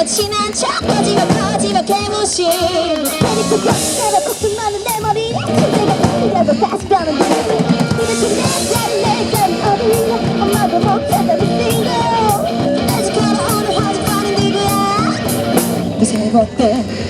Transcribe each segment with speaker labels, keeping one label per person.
Speaker 1: 거 친한 척 거지면 거지면 개무신
Speaker 2: 괜히 또 거짓말로 걱정 많은 내 머리. 침대가 거리라고 다시 변한 내 이렇게 내 자리 내 감이 어디냐 엄마도 못하다 미친거 아직 걸어오는 화장판은 누구야?
Speaker 1: 이제 어때?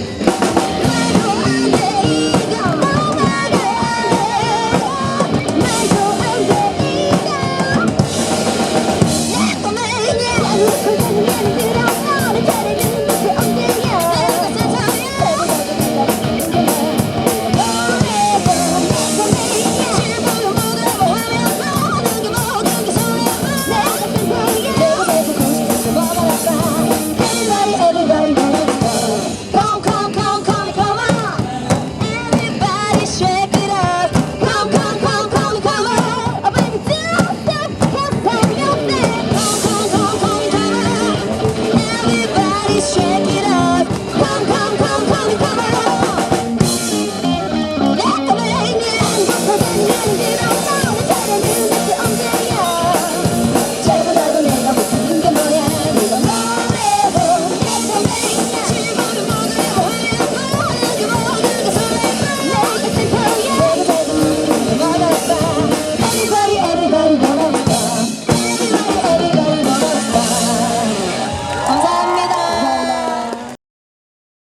Speaker 2: Get out of.